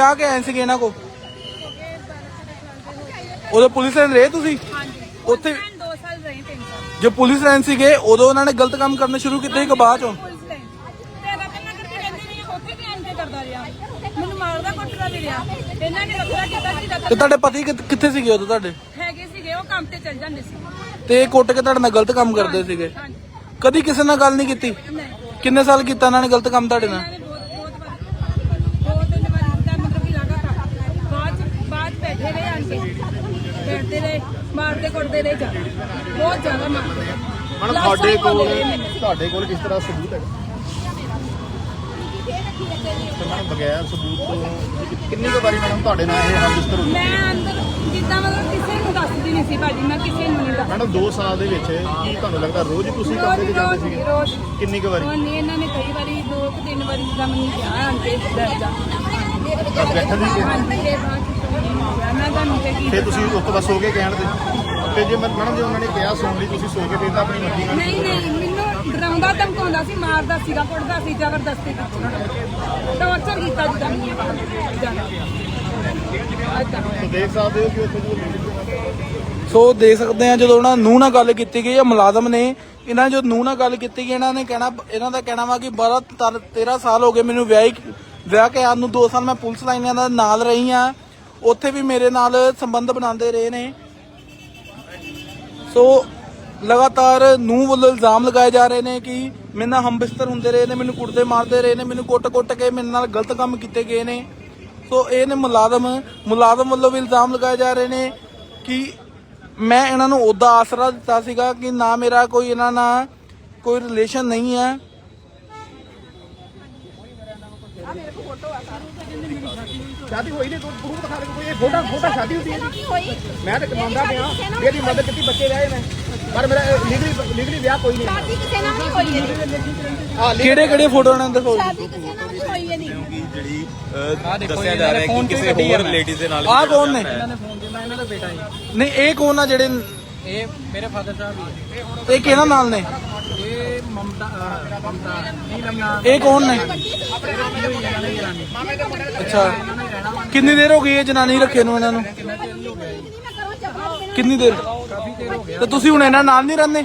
ਵਿਆਹ ਕੇ ਆਏ ਸੀਗੇ ਇਹਨਾਂ ਕੋ ਉਦੋਂ ਪੁਲਿਸ ਲਾਈਨ ਰਹੇ ਤੁਸੀਂ? ਹਾਂਜੀ। ਉੱਥੇ ਮੈਂ 2 ਸਾਲ ਰਹੀ 3 ਸਾਲ। ਜੇ ਪੁਲਿਸ ਲਾਈਨ ਸੀਗੇ ਉਦੋਂ ਉਹਨਾਂ ਨੇ ਗਲਤ ਕੰਮ ਕਰਨੇ ਸ਼ੁਰੂ ਕੀਤੇ ਕਿ ਬਾਅਦ ਚੋਂ? ਪੁਲਿਸ ਲਾਈਨ ਤੇਰਾ ਕੰਨਾ ਕਰਕੇ ਰਹਿੰਦੀ ਰਹੀ ਉੱਥੇ ਵੀ ਐਂਟੇ ਕਰਦਾ ਰਿਹਾ। ਮੈਨੂੰ ਮਾਰਦਾ ਕੁੱਟਦਾ ਵੀ ਰਿਹਾ। ਇਹਨਾਂ ਨੇ ਵੱਖਰਾ ਕੀਤਾ ਸੀ ਤੇ ਤੁਹਾਡੇ ਪਤੀ ਕਿੱਥ- ਕਿੱਥੇ ਸੀਗੇ ਉਦੋਂ ਤੁਹਾਡੇ? ਹੈਗੇ ਸੀਗੇ ਉਹ ਕੰਮ ਤੇ ਚੱਲ ਜਾਂਦੇ ਸੀ। ਤੇ ਇਹ ਕੁੱਟ ਕੇ ਤੁਹਾਡੇ ਨਾਲ ਗਲਤ ਕੰਮ ਕਰਦੇ ਸੀਗੇ? ਹਾਂਜੀ। ਕਦੀ ਕਿਸੇ ਨਾਲ ਗੱਲ ਨਹੀਂ ਕੀਤੀ? ਨਹੀਂ। ਕਿੰਨੇ ਸਾਲ ਕੀਤਾ ਇਹਨਾਂ ਨੇ ਗਲਤ ਕੰਮ ਤੁਹਾਡੇ ਨਾਲ? ਇਹਨਾਂ ਨੇ ਬਹੁਤ ਬਹੁਤ ਵਾਰ ਬਹੁਤ ਤਿੰਨ ਵਾਰ ਕੀਤਾ ਮਤਲਬ ਕਿ ਲਗਾਤਾਰ ਬਾਅਦ ਚ- ਬਾਅਦ ਚ ਬੈਠੇ ਰਹੇ ਆਂਟੀ ਬੈਠਦੇ ਰਹੇ ਮਾਰਦੇ ਕੁੱਟਦੇ ਰਹੇ ਜ਼ਿਆਦਾ। ਬਹੁਤ ਜ਼ਿਆਦਾ ਮਾਰਦੇ। ਮੈਡਮ ਲਾਸ਼ਾਂ ਤੁਹਾਡੇ ਕੋਲ ਪਾਉਂਦੇ ਰਹੇ ਮੈਨੂੰ। ਤੁਹਾਡੇ ਕੋਲ ਕਿਸ ਤਰ੍ਹਾਂ ਸਬੂਤ ਹੈ ਤੇ ਮੈਡਮ ਬਗੈਰ ਸਬੂਤ ਤੋਂ ਕਿੰਨੀ ਕੁ ਵਾਰੀ ਮੈਡਮ ਤੁਹਾਡੇ ਨਾਲ ਇਹ ਹਮਦਿਸਤਰ ਹੋਈ ਮੈਂ ਅੰਦਰ ਜਿੱਦਾਂ ਮਤਲਬ ਕਿਸੇ ਨੂੰ ਦੱਸਦੀ ਨਹੀਂ ਸੀ ਭਾਜੀ ਮੈਂ ਕਿਸੇ ਨੂੰ ਨਹੀਂ ਦੱਸਦੀ। ਮੈਡਮ 2 ਸਾਲ ਦੇ ਵਿੱਚ ਕੀ ਤੁਹਾਨੂੰ ਲੱਗਦਾ ਰੋਜ਼ ਹੀ ਤੁਸੀਂ ਕਮਰੇ 'ਚ ਜਾਂਦੇ ਰੋਜ਼ ਸੀਗੇ? ਰੋਜ਼। ਕਿੰਨੀ ਕੁ ਵਾਰੀ? ਉਹ ਨਹੀਂ ਇਹਨਾਂ ਨੇ ਕਈ ਵਾਰੀ ਦੋ ਕੁ ਤਿੰਨ ਵਾਰੀ ਜਿੱਦਾਂ ਮੈਨੂੰ ਕਿਹਾ ਆਂਟੀ ਡਰ ਜਾ ਤਾਂ ਬੈਠਣ ਦੀ ਹਾਂਜੀ ਤੇ ਬਾਅਦ ਚ ਕੋਈ ਨਹੀਂ ਹੋਇਆ। ਮੈਂ ਤੁਹਾਨੂੰ ਤੇ ਕੀ ਫਿਰ ਤੁਸੀਂ ਉਸ ਤੋਂ ਬਾਅਦ ਸੋ ਕੇ ਕਹਿਣ ਦੇ ਤੇ ਜੇ ਮੈਂ- ਮੈਡਮ ਜੇ ਉਹਨਾਂ ਨੇ ਕਿਹਾ ਸੌਣ ਲਈ ਤੁਸੀਂ ਸੋ ਕੇ ਫਿਰ ਤਾਂ ਆਪਣੀ ਮਰਜ਼ੀ ਨਾਲ ਨਹੀਂ ਨਹੀਂ ਮੈਨੂੰ ਡਰਾਉਂਦਾ ਧਮਕਾਉਂਦਾ ਸੀ ਮਾਰਦਾ ਸੀਗਾ ਕੁੱਟਦਾ ਸੀ ਜ਼ਬਰਦਸਤੀ ਕੀਤੀ ਟੌਰਚਰ ਕੀਤਾ ਜਿੱਦਾਂ ਏਦਾਂ। ਤਾਂ ਦੇਖ ਸਕਦੇ ਹੋ ਕਿ ਉੱਥੇ ਜੋ ਸੋ ਦੇਖ ਸਕਦੇ ਆ ਜਦੋਂ ਉਹਨਾਂ ਨੂੰ ਨਾਲ ਗੱਲ ਕੀਤੀ ਗਈ ਹੈ ਮੁਲਾਜ਼ਮ ਨੇ ਇਹਨਾਂ ਨੇ ਜੋ ਨੂੰ ਨਾਲ ਗੱਲ ਕੀਤੀ ਗਈ ਇਹਨਾਂ ਨੇ ਕਹਿਣਾ ਇਹਨਾਂ ਦਾ ਕਹਿਣਾ ਵਾ ਕਿ 12 ਤਰ- 13 ਸਾਲ ਹੋ ਗਏ ਮੈਨੂੰ ਵਿਆਹ ਹੀ- ਵਿਆਹ ਕੇ ਆਉਣ ਨੂੰ 2 ਸਾਲ ਮੈਂ ਪੁਲਿਸ ਲਾਈਨਾਂ ਦਾ ਨਾਲ ਰਹੀ ਆ ਉੱਥੇ ਵੀ ਮੇਰੇ ਨਾਲ ਸੰਬੰਧ ਬਣਾਉਂਦੇ ਰਹੇ ਨੇ। ਸੋ ਲਗਾਤਾਰ ਨੂੰ ਵੱਲੋਂ ਇਲਜ਼ਾਮ ਲਗਾਏ ਜਾ ਰਹੇ ਨੇ ਕਿ ਮੇਰੇ ਨਾਲ ਹਮਬਿਸਤਰ ਹੁੰਦੇ ਰਹੇ ਨੇ, ਮੈਨੂੰ ਕੁੱਟਦੇ ਮਾਰਦੇ ਰਹੇ ਨੇ, ਮੈਨੂੰ ਕੁੱਟ-ਕੁੱਟ ਕੇ ਮੇਰੇ ਨਾਲ ਗਲਤ ਕੰਮ ਕੀਤੇ ਗਏ ਨੇ। ਸੋ ਇਹ ਨੇ ਮੁਲਾਜ਼ਮ ਮੁਲਾਜ਼ਮ ਵੱਲੋਂ ਵੀ ਇਲਜ਼ਾਮ ਲਗਾਏ ਜਾ ਰਹੇ ਨੇ ਕਿ ਮੈਂ ਇਹਨਾਂ ਨੂੰ ਉਹਦਾ ਆਸਰਾ ਦਿੱਤਾ ਸੀਗਾ ਕਿ ਨਾ ਮੇਰਾ ਕੋਈ ਇਹਨਾਂ ਨਾਲ ਕੋਈ ਰਿਲੇਸ਼ਨ ਨਹੀਂ ਹੈ। ਸ਼ਾਦੀ ਹੋਈ ਨਹੀਂ ਤੂੰ ਪ੍ਰੂਫ ਦਿਖਾ ਦੇ ਕੋਈ ਇਹ ਫੋਟੋ ਫੋਟੋ ਸ਼ਾਦੀ ਹੁੰਦੀ ਹੈ ਮੈਂ ਤਾਂ ਕਮਾਉਂਦਾ ਪਿਆ ਵੀ ਇਹਦੀ ਮਦਦ ਕੀਤੀ ਬੱਚੇ ਵਿਆਹੇ ਮੈਂ ਪਰ ਮੇਰਾ ਲੀਗਲੀ ਲੀਗਲੀ ਵਿਆਹ ਕੋਈ ਨਹੀਂ ਸ਼ਾਦੀ ਕਿਸੇ ਨਾਲ ਨਹੀਂ ਹੋਈ ਇਹਦੀ। ਆ ਕਿਹੜੇ ਕਿਹੜੇ ਫੋਟੋ ਦੇ ਦਿਖਾਓ ਸ਼ਾਦੀ ਕਿਸੇ ਨਾਲ ਨਹੀਂ ਹੋਈ ਇਹਦੀ। ਕਿ ਜਿਹੜੀ ਦੱਸਿਆ ਜਾ ਰਿਹਾ ਕਿ ਕਿਸੇ ਹੋਰ ਲੇਡੀਜ਼ ਦੇ ਨਾਲ ਆਹ ਕੌਣ ਨੇ? ਇਹਨਾਂ ਨੇ ਫੋਨ ਕੀਤਾ ਇਹਨਾਂ ਦਾ ਬੇਟਾ ਜੀ ਨਹੀਂ ਇਹ ਕੌਣ ਆ ਜਿਹੜੇ ਇਹ ਮੇਰੇ ਫਾਦਰ ਸਾਹਿਬ ਹੀ ਹੈ। ਇਹ ਕਿਹਨਾਂ ਨਾਲ ਨੇ? ਇਹ ਮਮਤਾ ਮਮਤਾ ਨੀਲਮ ਨਾਲ। ਇਹ ਕੌਣ ਨੇ? ਅੱਛਾ। ਕਿੰਨੀ ਦੇਰ ਹੋ ਗਈ ਇਹ ਜਨਾਨੀ ਰੱਖੇ ਨੂੰ ਇਹਨਾਂ ਨੂੰ? ਕਿੰਨੀ ਦੇਰ? ਤੇ ਤੁਸੀਂ ਹੁਣ ਇਹਨਾਂ ਨਾਲ ਨਹੀਂ ਰਹਿੰਦੇ?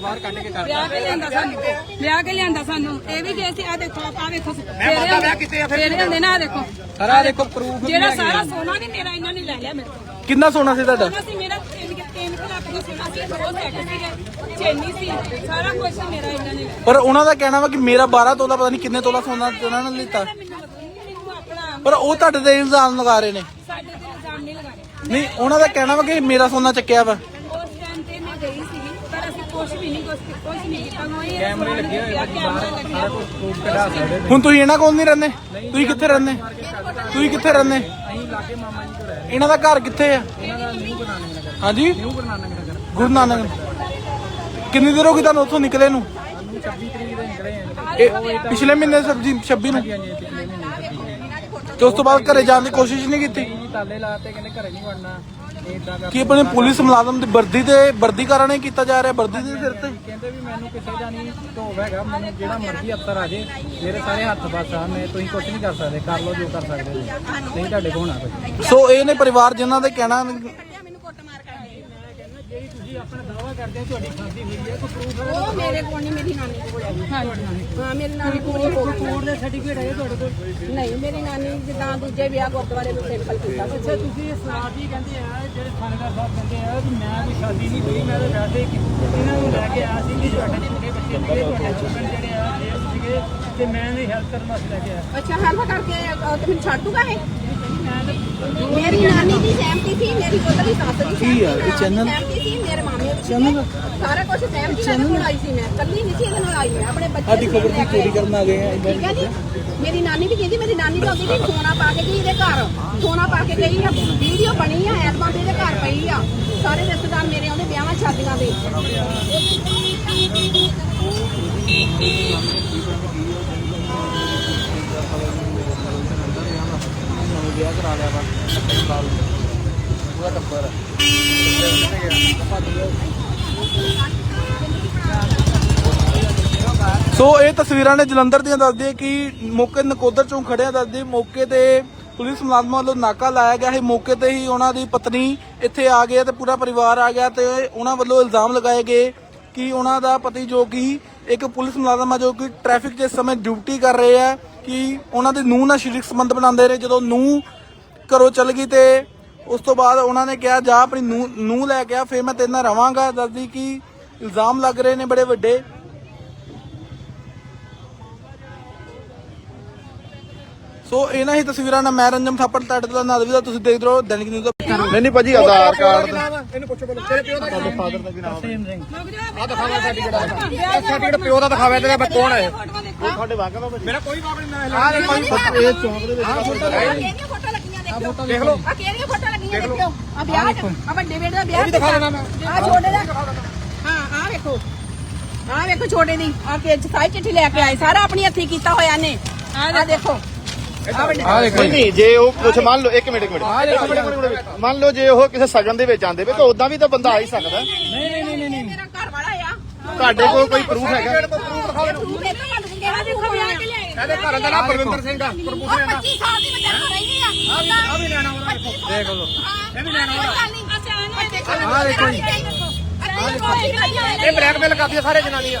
ਬਾਹਰ ਕੱਢ ਕੇ ਕਰ ਵਿਆਹ ਕੇ ਲਿਆਂਦਾ ਸਾਨੂੰ ਵਿਆਹ ਕੇ ਲਿਆਂਦਾ ਸਾਨੂੰ ਇਹ ਵੀ ਗਏ ਸੀ ਆ ਦੇਖੋ ਆ ਵੇਖੋ ਫੇਰੇ ਵਿਆਹ ਕਿਤੇ ਆ ਫੇਰੇ ਹੁੰਦੇ ਨਾ ਆਹ ਦੇਖੋ ਸਾਰਾ ਦੇਖੋ ਪ੍ਰੂਫ ਜਿਹੜਾ ਸਾਰਾ ਸੋਨਾ ਵੀ ਮੇਰਾ ਇਹਨਾਂ ਨੇ ਲੈ ਲਿਆ ਮੇਰੇ ਕੋਲ। ਕਿੰਨਾ ਸੋਨਾ ਸੀ ਤੁਹਾਡਾ? ਸੋਨਾ ਸੀ ਮੇਰਾ ਤਿੰਨ ਤਿੰਨ ਕੁ ਲੱਖ ਦਾ ਸੋਨਾ ਸੀ ਦੋ ਸੈੱਟ ਸੀਗੇ ਚੇਨੀ ਸੀ ਸਾਰਾ ਕੁਝ ਮੇਰਾ ਇਹਨਾਂ ਨੇ ਲੈ ਪਰ ਉਹਨਾਂ ਦਾ ਕਹਿਣਾ ਵਾ ਕਿ ਮੇਰਾ 12 ਤੋਲਾ ਪਤਾ ਨਹੀਂ ਕਿੰਨੇ ਤੋਲਾ ਸੋਨਾ ਉਹਨਾਂ ਨੇ ਲਿੱਤਾ ਲਿਆ ਮੈਨੂੰ ਪਤਾ ਨਹੀਂ ਮੈਨੂੰ ਆਪਣਾ ਪਰ ਉਹ ਤੁਹਾਡੇ ਤੇ ਇਲਜ਼ਾਮ ਲਗਾ ਰਹੇ ਨੇ? ਸਾਡੇ ਤੇ ਇਲਜ਼ਾਮ ਨਹੀਂ ਉਹਨਾਂ ਦਾ ਕਹਿਣਾ ਵਾ ਕਿ ਮੇਰਾ ਸੋਨਾ ਚੱਕਿਆ ਵਾ। ਉਸ ਟਾਈਮ ਤੇ ਮੈਂ ਗਈ ਸੀ ਪਰ ਅਸੀਂ ਕੁਝ ਵੀ ਨਹੀਂ ਕੁਝ ਕੁਝ ਨਹੀਂ ਕੀਤਾ। ਕੋਈ ਕੈਮਰੇ ਲੱਗੇ ਹੋਏ ਕੈਮਰਾ ਲੱਗਿਆ। ਪ੍ਰੂਫ ਕਢਾ ਸਕਦੇ ਹੁਣ ਤੁਸੀਂ ਇਹਨਾਂ ਕੋਲ ਨਹੀਂ ਰਹਿੰਦੇ? ਤੁਸੀਂ ਕਿੱਥੇ ਰਹਿੰਦੇ? ਤੁਸੀਂ ਕਿੱਥੇ ਰਹਿੰਦੇ? ਅਸੀਂ ਲਾਗੇ ਮਾਮਾ ਜੀ ਕੋਲ ਰਹਿ ਇਹਨਾਂ ਦਾ ਘਰ ਕਿੱਥੇ ਆ? ਇਹਨਾਂ ਦਾ ਨਿਊ ਗੁਰੂ ਨਾਨਕ ਨਗਰ। ਹਾਂਜੀ? ਨਿਊ ਗੁਰੂ ਨਾਨਕ ਨਗਰ। ਗੁਰੂ ਨਾਨਕ ਕਿੰਨੀ ਦੇਰ ਹੋ ਗਈ ਤੁਹਾਨੂੰ ਉੱਥੋਂ ਨਿਕਲੇ ਨੂੰ? ਸਾਨੂੰ 26 ਤਰੀਕ ਦੇ ਨਿਕਲੇ ਆ। ਜੀ। ਇਹ ਪਿਛਲੇ ਮਹੀਨੇ ਸਬਜੀ 26 ਨੂੰ ਹਾਂਜੀ ਹਾਂਜੀ ਪਿਛਲੇ ਮਹੀਨੇ ਤੇ ਉਸ ਤੋਂ ਬਾਅਦ ਘਰੇ ਜਾਣ ਦੀ ਕੋਸ਼ਿਸ਼ ਨਹੀਂ ਕੀਤੀ? ਜੀ ਤਾਲੇ ਲਾਤੇ ਕਹਿੰਦੇ ਘਰੇ ਨਹੀਂ ਵੜਨਾ। ਇਦਾਂ ਕਰ ਕੀ ਆਪਣੇ ਪੁਲਿਸ ਮੁਲਾਜ਼ਮ ਦੀ ਵਰਦੀ ਤੇ ਵਰਦੀ ਕਾਰਨ ਹੀ ਕੀਤਾ ਜਾ ਰਿਹਾ ਵਰਦੀ ਦੇ ਸਿਰ ਤੇ? ਕਹਿੰਦੇ ਵੀ ਮੈਨੂੰ ਕਿਸੇ ਦਾ ਨਹੀਂ ਢੋਵ ਹੈਗਾ ਮੈਨੂੰ ਜਿਹੜਾ ਮਰਜ਼ੀ ਅਫਸਰ ਆ ਜੇ ਮੇਰੇ ਸਾਰੇ ਹੱਥ ਬਸ ਆ ਮੈਂ ਤੁਸੀਂ ਕੁਝ ਨਹੀਂ ਕਰ ਸਕਦੇ ਕਰ ਲਓ ਜੋ ਕਰ ਸਕਦੇ ਨਹੀਂ ਤੁਹਾਡੇ ਕੋਲ ਹੋਣਾ ਸੋ ਇਹ ਨੇ ਪਰਿਵਾਰ ਜਿਨ੍ਹਾਂ ਦੇ ਕਹਿਣਾ ਜਿਹੜੀ ਤੁਸੀਂ ਆਪਣਾ ਦਾਵਾ ਕਰਦੇ ਹੋ ਤੁਹਾਡੀ ਸ਼ਾਦੀ ਹੋਈ ਹੈ ਕੋਈ ਪ੍ਰੂਫ ਉਹ ਮੇਰੇ ਕੋਲ ਨਹੀਂ ਮੇਰੀ ਨਾਨੀ ਕੋਲ ਹੈ। ਹਾਂ ਮੇਰੀ ਨਾਨੀ ਕੋਲ ਹੀ ਹੋ। ਗਈ ਕੋਰਟ ਦੇ ਸਰਟੀਫਿਕੇਟ ਹੈ ਤੁਹਾਡੇ ਕੋਲ? ਨਹੀਂ ਮੇਰੀ ਨਾਨੀ ਜਿੱਦਾਂ ਦੂਜੇ ਵਿਆਹ ਗੁਰਦੁਆਰੇ ਵਿੱਚ ਸਿੰਪਲ ਕੀਤਾ ਅੱਛਾ ਤੁਸੀਂ ਸਲਾਹ ਦੀ ਕਹਿੰਦੇ ਆ? ਜਿਹੜੇ ਥਾਣੇਦਾਰ ਸਾਹਿਬ ਕਹਿੰਦੇ ਆ ਵੀ ਮੈਂ ਕੋਈ ਸ਼ਾਦੀ ਨਹੀਂ ਹੋਈ ਮੈਂ ਤਾਂ ਵੈਸੇ ਕਿ ਇਹਨਾਂ ਨੂੰ ਲੈ ਕੇ ਆਇਆ ਸੀ ਕਿ ਤੁਹਾਡੇ ਛੋਟੇ ਬੱਚੇ ਸੀਗੇ ਤੁਹਾਡੇ ਚਿਲਡਰਨ ਜਿਹੜੇ ਆ ਇਹ ਸੀਗੇ ਤੇ ਮੈਂ ਇਹਦੀ ਹੈਲਪ ਕਰਨ ਵਾਸਤੇ ਲੈ ਕੇ ਆਇਆ। ਅੱਛਾ ਹੈਲਪ ਕਰਕੇ ਤੇ ਮੈਨੂੰ ਛੱਡ ਦੂਗਾ ਇਹ? ਮੇਰੀ ਨਾਨੀ ਦੀ ਸਹਿਮਤੀ ਸੀ ਮੇਰੀ ਸੱਸ ਦੀ ਕੀ ਆ, ਇਹ ਸਹਿਮਤੀ ਚੈਨਲ? ਸਹਿਮਤੀ ਸੀ ਦੀ ਚੈਨਲ? ਸਾਰਾ ਕੁਝ ਸਹਿਮਤੀ ਨਾਲ ਕੋਲ ਆਈ ਸੀ ਮੈਂ। ਕੱਲੀ ਨਹੀਂ ਸੀ ਇਹਦੇ ਨਾਲ ਆਈ ਮੈਂ ਆਪਣੇ ਬੱਚੇ ਸਾਡੀ ਖਬਰ ਦੀ ਚੋਰੀ ਕਰਨ ਆ ਗਏ ਆ ਠੀਕ ਹੈ ਜੀ? ਮੇਰੀ ਨਾਨੀ ਵੀ ਕਹਿੰਦੀ ਮੇਰੀ ਨਾਨੀ ਤਾਂ ਕਹਿੰਦੀ ਵੀ ਸੋਨਾ ਪਾ ਕੇ ਗਈ ਇਹਦੇ ਘਰ। ਸੋਨਾ ਪਾ ਕੇ ਗਈ ਆ ਵੀਡੀਓ ਬਣੀ ਆ ਐਲਬਮ ਇਹਦੇ ਘਰ ਪਈ ਆ। ਸਾਰੇ ਰਿਸ਼ਤੇਦਾਰ ਮੇਰੇ ਆਉਂਦੇ ਵਿਆਹਾਂ ਸ਼ਾਦੀਆਂ ਦੇ। ਵਿਆਹ ਕਰਾ ਲਿਆ ਵਾ ਪੂਰਾ ਟੱਬਰ ਸੋ ਇਹ ਤਸਵੀਰਾਂ ਨੇ ਜਲੰਧਰ ਦੀਆਂ ਦੱਸਦੀ ਕਿ ਮੌਕੇ ਨਕੋਦਰ ਚੋਂ ਖੜਿਆ ਦੱਸਦੀ ਮੌਕੇ ਤੇ ਪੁਲਿਸ ਮੁਲਾਜ਼ਮਾਂ ਵੱਲੋਂ ਨਾਕਾ ਲਾਇਆ ਗਿਆ ਹੈ ਮੌਕੇ ਤੇ ਹੀ ਉਹਨਾਂ ਦੀ ਪਤਨੀ ਇੱਥੇ ਆ ਗਈ ਤੇ ਪੂਰਾ ਪਰਿਵਾਰ ਆ ਗਿਆ ਤੇ ਉਹਨਾਂ ਵੱਲੋਂ ਇਲਜ਼ਾਮ ਲਗਾਏ ਗਏ ਕਿ ਉਹਨਾਂ ਦਾ ਪਤੀ ਜੋ ਕਿ ਇੱਕ ਪੁਲਿਸ ਮੁਲਾਜ਼ਮ ਹੈ ਜੋ ਕਿ ਟ੍ਰੈਫਿਕ ਦੇ ਸਮੇਂ ਡਿਊਟੀ ਕਰ ਰਹੇ ਆ, ਕਿ ਉਹਨਾਂ ਦੇ ਨੂੰਹ ਨਾਲ ਸਰੀਰਕ ਸੰਬੰਧ ਬਣਾਉਂਦੇ ਰਹੇ। ਜਦੋਂ ਨੂੰਹ ਘਰੋਂ ਚੱਲ ਗਈ ਤੇ ਉਸ ਤੋਂ ਬਾਅਦ ਉਹਨਾਂ ਨੇ ਕਿਹਾ, ਜਾ ਆਪਣੀ ਨੂੰਹ ਨੂੰਹ ਲੈ ਕੇ ਆ, ਫਿਰ ਮੈਂ ਤੇਰੇ ਨਾਲ ਰਵਾਂਗਾ। ਦੱਸਦੀ ਕਿ ਇਲਜ਼ਾਮ ਲੱਗ ਰਹੇ ਨੇ ਬੜੇ ਵੱਡੇ। ਸੋ ਇਹਨਾਂ ਹੀ ਤਸਵੀਰਾਂ ਨਾਲ ਮੈਂ ਰੰਜਮ ਥਾਪੜ ਤੁਹਾਡੇ ਤੋਂ ਨਾਲ ਵੀ ਤੁਸੀਂ ਦੇਖਦੇ ਰਹੋ ਦੈਨਿਕ ਨਿਊਜ਼ ਦਾ ਨਹੀਂ ਨਹੀਂ ਭਾਜੀ ਆਧਾਰ ਕਾਰਡ ਇਹਨੂੰ ਪੁੱਛੋ ਬੋਲੋ ਤੇਰੇ ਪਿਓ ਦਾ ਨਾਮ? ਫਾਦਰ ਦਾ ਕੀ ਨਾਮ? ਆ ਦਿਖਾਵਾ ਸਰਟੀਫਿਕੇਟ ਸਰਟੀਫਿਕਟ ਪਿਓ ਦਾ ਦਿਖਾਵਾ ਤੇਰਾ ਬੱਚਾ ਕੌਣ ਹੈ? ਤੁਹਾਡੇ ਵਾਗਾ ਮੇਰਾ ਕੋਈ ਬਾਪ ਨਹੀਂ ਆ ਦੇਖੋ ਇਹ ਚੌਂਕ ਦੇ ਵਿੱਚ ਕਿਹੜੀਆਂ ਫੋਟੋ ਲੱਗੀਆਂ ਦੇਖਿਓ? ਦੇਖ। ਲਓ ਆ ਕਿਹੜੀਆਂ ਫੋਟੋ ਲੱਗੀਆਂ ਦੇਖਿਓ? ਆ ਵਿਆਹ ਆ ਵੱਡੇ ਬੇਟੇ ਦਾ ਵਿਆਹ ਦਿਖਾ ਦੇਣਾ ਮੈਂ। ਆ ਛੋਟੇ ਦਾ। ਹਾਂ ਆ ਵੇਖੋ। ਆ ਵੇਖੋ ਛੋਟੇ ਦੀ। ਆ ਕੇ ਸਾਈ ਚਿੱਠੀ ਲੈ ਕੇ ਆਏ। ਸਾਰਾ ਆਪਣੀ ਹੱਥੀ ਕੀਤਾ ਹੋਇਆ ਨੇ ਆ ਦੇਖੋ। ਆ ਵੱਡੇ ਨਹੀਂ ਨਹੀਂ ਜੇ ਉਹ ਕੁਝ ਮੰਨ ਲਓ ਇੱਕ ਮਿੰਟ ਇੱਕ ਮਿੰਟ। ਮੰਨ ਲਓ ਜੇ ਉਹ ਕਿਸੇ ਸਗਨ ਦੇ ਵਿੱਚ ਆਂਦੇ ਵੇ ਤਾਂ ਉਦਾਂ ਵੀ ਤਾਂ ਬੰਦਾ ਆ ਹੀ ਸਕਦਾ। ਮੇਰਾ ਘਰ ਵਾਲਾ ਆ ਤੁਹਾਡੇ ਕੋਲ ਕੋਈ ਪ੍ਰੂਫ ਹੈਗਾ ਦੇਖੋ ਦੇਖੋ ਇਹਦੇ ਘਰ ਦਾ ਨਾਮ ਪਰਵਿੰਦਰ ਸਿੰਘ ਆ ਪ੍ਰਭੂਸ਼ਣ ਦਾ। 25 ਸਾਲ ਦੀ ਮੈਂ ਜਨਮ ਰਹੀ ਆ। ਆ ਵੀ ਲੈਣਾ ਉਹਦਾ ਦੇਖ। ਲਓ। ਇਹ ਵੀ ਲੈਣਾ ਉਹਦਾ ਆਹ ਦੇਖੋ। ਇਹ ਬਲੈਕਮੇਲ ਕਰਦੀ ਆ ਸਾਰੇ ਜਨਾਨੀਆਂ।